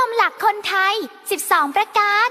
ยมหลักคนไทย 12 ประการ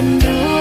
วันรู้